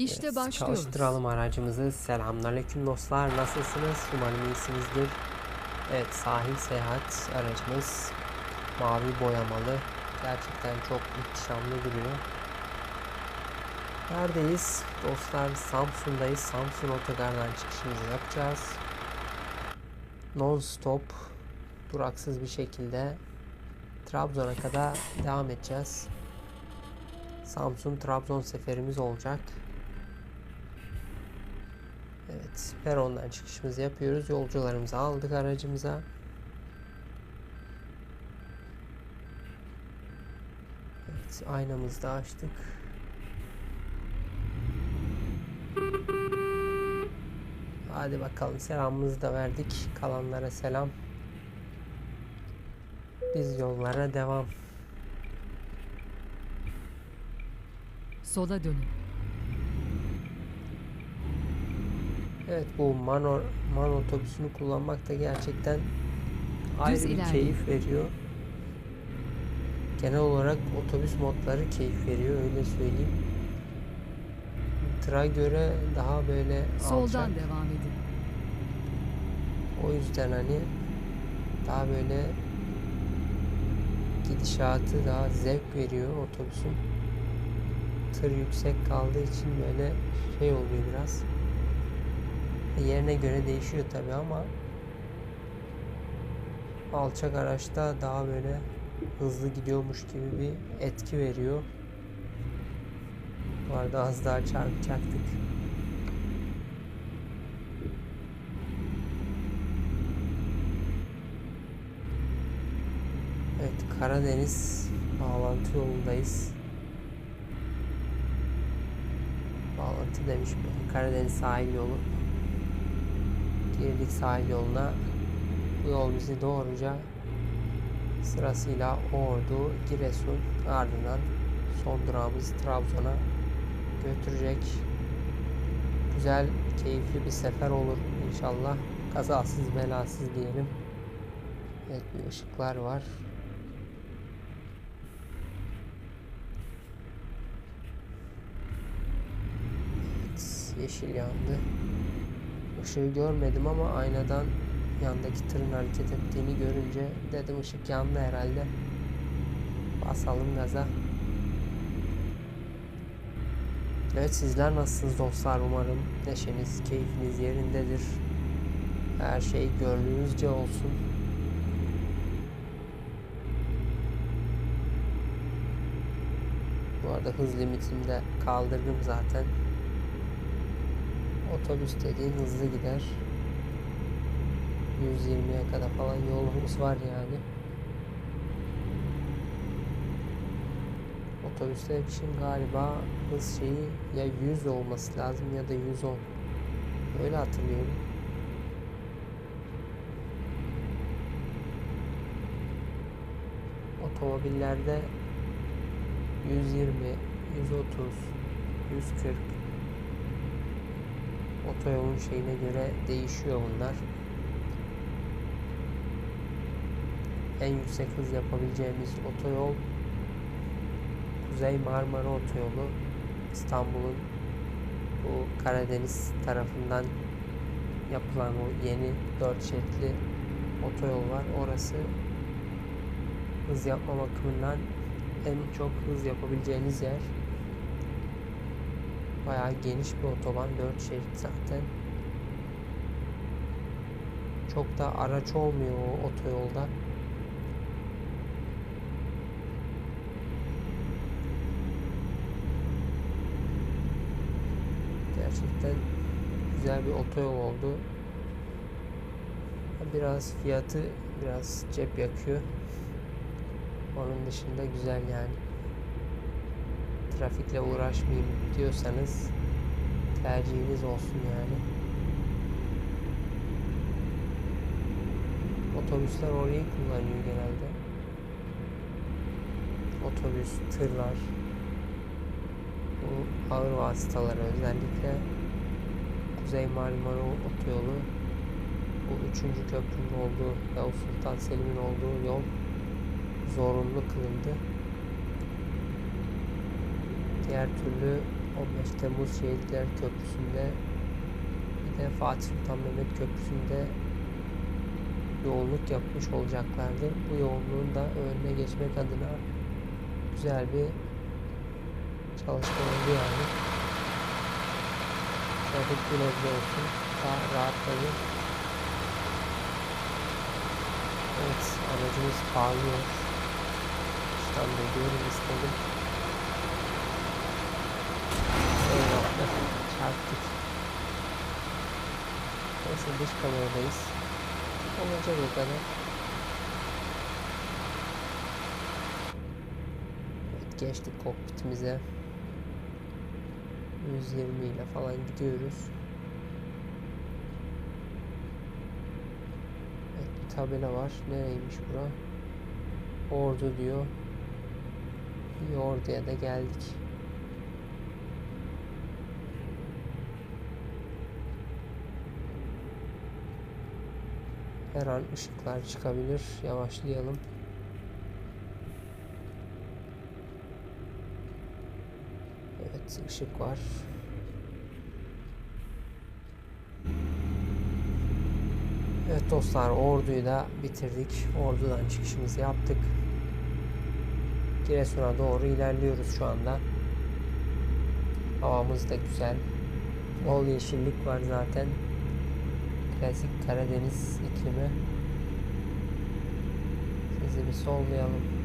İşte Evet, başlıyoruz. Çalıştıralım aracımızı. Selamünaleyküm dostlar. Nasılsınız? Umarım iyisinizdir. Evet sahil seyahat aracımız mavi boyamalı. Gerçekten çok ihtişamlı duruyor. Neredeyiz? Dostlar Samsun'dayız. Samsun otogardan çıkışımızı yapacağız. Non stop duraksız bir şekilde Trabzon'a kadar devam edeceğiz. Samsun Trabzon seferimiz olacak. Evet, perondan çıkışımızı yapıyoruz. Yolcularımızı aldık aracımıza. Evet, aynamızı da açtık. Hadi bakalım selamımızı da verdik. Kalanlara selam. Biz yollara devam. Sola dönün. Evet bu man, man otobüsünü kullanmak da gerçekten ayrı bir ilerleyin. keyif veriyor. Genel olarak otobüs modları keyif veriyor öyle söyleyeyim. Tıra göre daha böyle Soldan alçak. devam edin. O yüzden hani daha böyle gidişatı daha zevk veriyor otobüsün. Tır yüksek kaldığı için böyle şey oluyor biraz. Yerine göre değişiyor tabi ama alçak araçta daha böyle hızlı gidiyormuş gibi bir etki veriyor. Bu arada az daha çarpacaktık. Evet Karadeniz bağlantı yolundayız. Bağlantı demiş mi? Karadeniz sahil yolu. Girdik sahil yoluna. Bu yol bizi doğruca sırasıyla Ordu, Giresun ardından son durağımız Trabzon'a götürecek. Güzel, keyifli bir sefer olur inşallah. Kazasız belasız diyelim. Evet bir ışıklar var. Evet, yeşil yandı. Işığı görmedim ama aynadan yandaki tırın hareket ettiğini görünce dedim ışık yandı herhalde. Basalım gaza. Evet sizler nasılsınız dostlar umarım neşeniz, keyfiniz yerindedir. Her şey gönlünüzce olsun. Bu arada hız limitini de kaldırdım zaten. Otobüs dediğin hızlı gider. 120'ye kadar falan yolumuz var yani. Otobüsler için galiba hız şeyi ya 100 olması lazım ya da 110. Öyle hatırlıyorum. Otomobillerde 120, 130, 140 otoyolun şeyine göre değişiyor bunlar. En yüksek hız yapabileceğimiz otoyol Kuzey Marmara Otoyolu İstanbul'un bu Karadeniz tarafından yapılan o yeni dört şeritli otoyol var. Orası hız yapma bakımından en çok hız yapabileceğiniz yer. Bayağı geniş bir otoban, 4 şerit zaten. Çok da araç olmuyor o otoyolda. Gerçekten güzel bir otoyol oldu. Biraz fiyatı biraz cep yakıyor. Onun dışında güzel yani. Trafikle uğraşmayayım diyorsanız tercihiniz olsun yani. Otobüsler orayı kullanıyor genelde. Otobüs, tırlar, bu ağır vasıtaları özellikle Kuzey Marmara Otoyolu bu üçüncü köprünün olduğu Yavuz Sultan Selim'in olduğu yol zorunlu kılındı. Diğer türlü 15 Temmuz Şehitler Köprüsü'nde bir de Fatih Sultan Mehmet Köprüsü'nde yoğunluk yapmış olacaklardı. Bu yoğunluğun da önüne geçmek adına güzel bir çalışma oldu yani. Trafik bir nebze olsun daha rahatladı. Evet aracımız parlıyor. Da görün istedim. Çarptık. Neyse dış kameradayız. Olacak o kadar. Evet, geçtik kokpitimize. 120 ile falan gidiyoruz. Evet, bir tabela var. Nereymiş bura? Ordu diyor. Bir orduya da geldik. Her an ışıklar çıkabilir. Yavaşlayalım. Evet ışık var. Evet dostlar orduyu da bitirdik. Ordudan çıkışımızı yaptık. Giresun'a doğru ilerliyoruz şu anda. Havamız da güzel. Bol yeşillik var zaten. Klasik Karadeniz iklimi. Sizi bir sollayalım.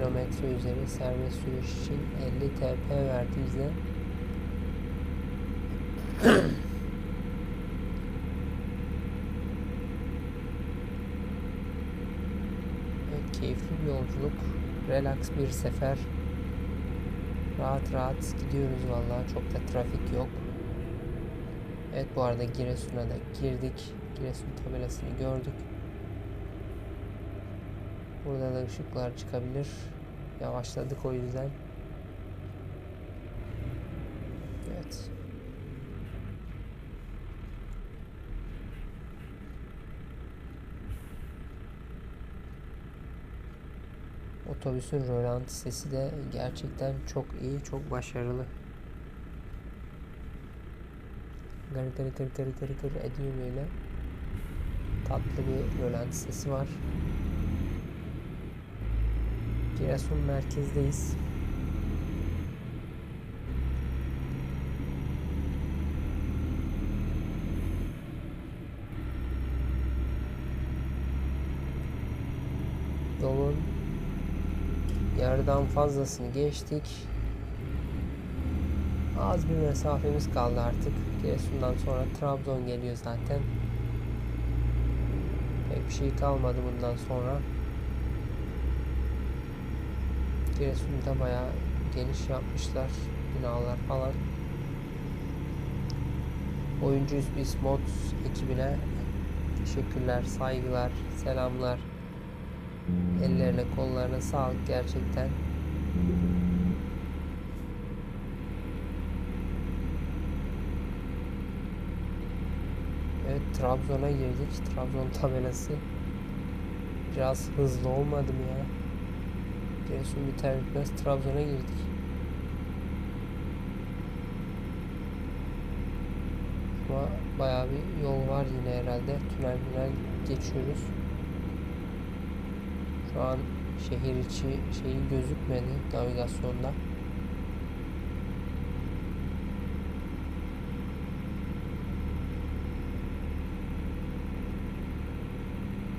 Kilometre üzeri serbest sürüş için 50 TP verdi bize. evet, keyifli bir yolculuk. Relax bir sefer. Rahat rahat gidiyoruz vallahi. Çok da trafik yok. Evet bu arada Giresun'a da girdik. Giresun tabelasını gördük. Burada da ışıklar çıkabilir. Yavaşladık o yüzden. Evet. Otobüsün rölanti sesi de gerçekten çok iyi, çok başarılı. Gır gır gır gır ediyor böyle. Tatlı bir rölanti sesi var. Giresun merkezdeyiz. Yolun yarıdan fazlasını geçtik. Az bir mesafemiz kaldı artık. Giresun'dan sonra Trabzon geliyor zaten. Pek bir şey kalmadı bundan sonra. Giresun'da bayağı geniş yapmışlar binalar falan. Oyuncu biz mod ekibine teşekkürler, saygılar, selamlar. Ellerine kollarına sağlık gerçekten. Evet Trabzon'a girdik. Trabzon tabelası. Biraz hızlı olmadı mı ya? Giresun biter bitmez Trabzon'a girdik. Ama bayağı bir yol var yine herhalde. Tünel tünel geçiyoruz. Şu an şehir içi şeyi gözükmedi navigasyonda.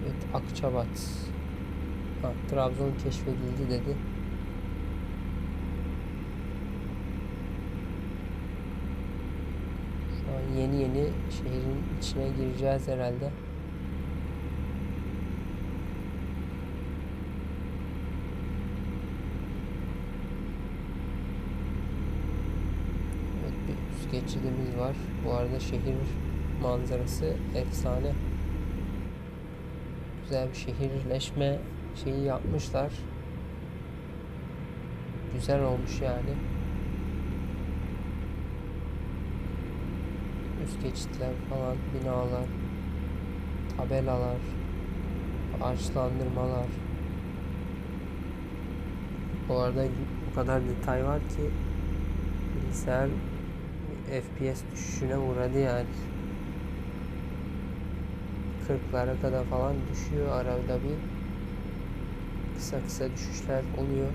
Evet Akçabat Ha, Trabzon keşfedildi dedi. Şu an yeni yeni şehrin içine gireceğiz herhalde. Evet bir üst geçidimiz var. Bu arada şehir manzarası efsane. Güzel bir şehirleşme şeyi yapmışlar. Güzel olmuş yani. Üst geçitler falan, binalar, tabelalar, ağaçlandırmalar. Bu arada o kadar detay var ki bilgisayar FPS düşüşüne uğradı yani. 40'lara kadar falan düşüyor arada bir. Kısa kısa düşüşler oluyor.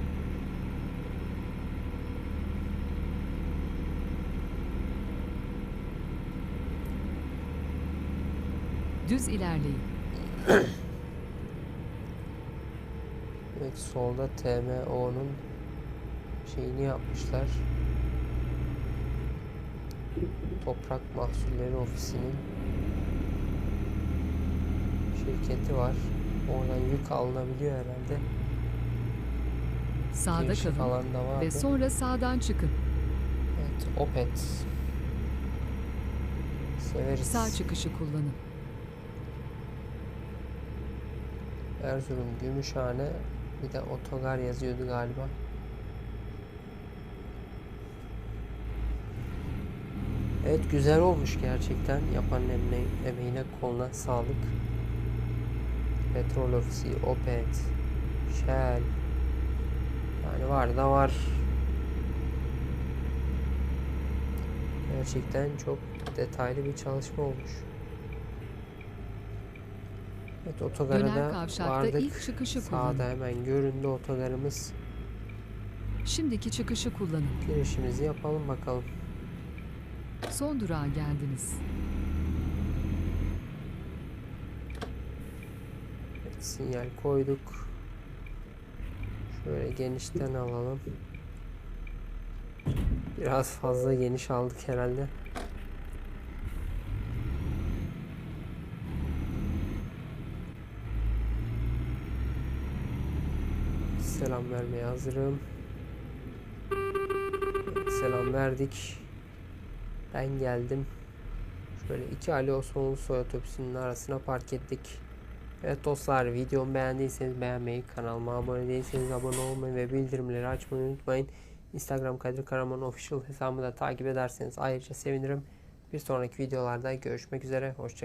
Düz ilerleyin. Evet solda TMO'nun şeyini yapmışlar. Toprak Mahsulleri Ofisi'nin şirketi var. Oradan yük alınabiliyor herhalde. Sağda Girişi kalın falan da vardı. ve sonra sağdan çıkın. Evet, Opet. Severiz. Sağ çıkışı kullanın. Erzurum, Gümüşhane, bir de otogar yazıyordu galiba. Evet güzel olmuş gerçekten. Emeğine, emeğine koluna sağlık. Petrol Ofisi, Opet, Shell. Yani var da var. Gerçekten çok detaylı bir çalışma olmuş. Evet otogara Döner da kavşakta vardık. ilk çıkışı Sağda kullanın. hemen göründü otogarımız. Şimdiki çıkışı kullanın. Girişimizi yapalım bakalım. Son durağa geldiniz. Sinyal koyduk. Şöyle genişten alalım. Biraz fazla geniş aldık herhalde. Selam vermeye hazırım. Selam verdik. Ben geldim. Şöyle iki Ali Osman Soy otobüsünün arasına park ettik. Evet dostlar videomu beğendiyseniz beğenmeyi, kanalıma abone değilseniz abone olmayı ve bildirimleri açmayı unutmayın. Instagram Kadir Karaman Official hesabımı da takip ederseniz ayrıca sevinirim. Bir sonraki videolarda görüşmek üzere. Hoşçakalın.